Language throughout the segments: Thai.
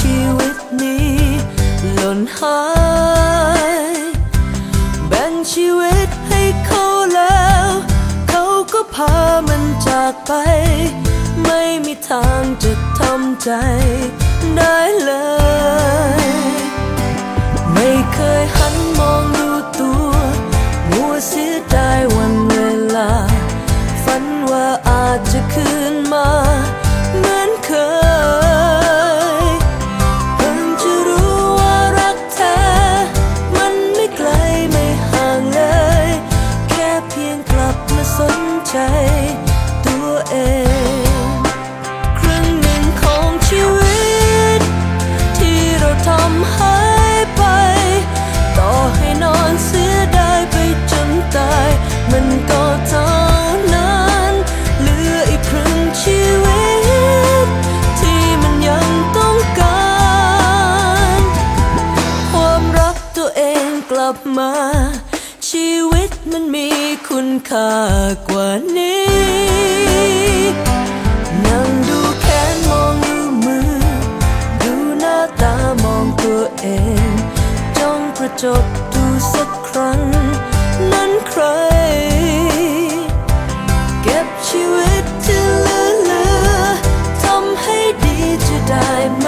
ชีวิตนี้หล่นหายแบ่งชีวิตให้เขาแล้ว เขาก็พามันจากไป ไม่มีทางจะทำใจได้เลย ลับมา ชีวิตมันมีคุณค่ากว่านี้นั่งดูแขนมองดูมือ ดูหน้าตามองตัวเองจ้องกระจกดูสักครั้ง นั้นใคร เก็บชีวิตที่เหลือเหลือทำให้ดีจะได้ไหม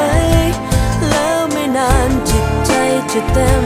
แล้วไม่นานจิตใจจะเต็ม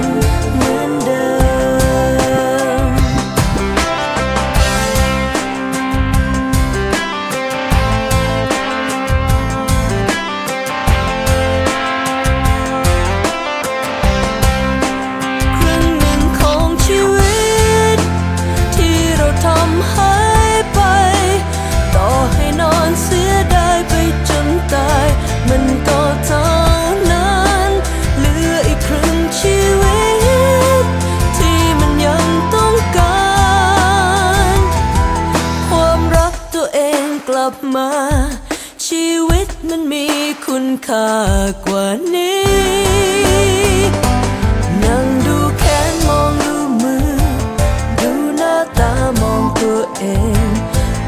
กลับมา ชีวิตมันมีคุณค่ากว่านี้ นั่งดูแขนมองดูมือ ดูหน้าตามองตัวเอง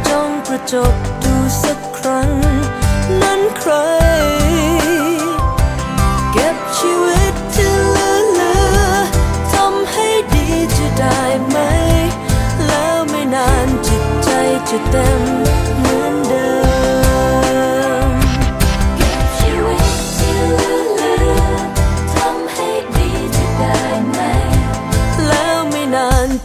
จ้องกระจกดูสักครั้ง นั้นใคร เก็บชีวิตที่เหลือเหลือทำให้ดีจะได้ไหม แล้วไม่นานจิตใจจะเต็มมือ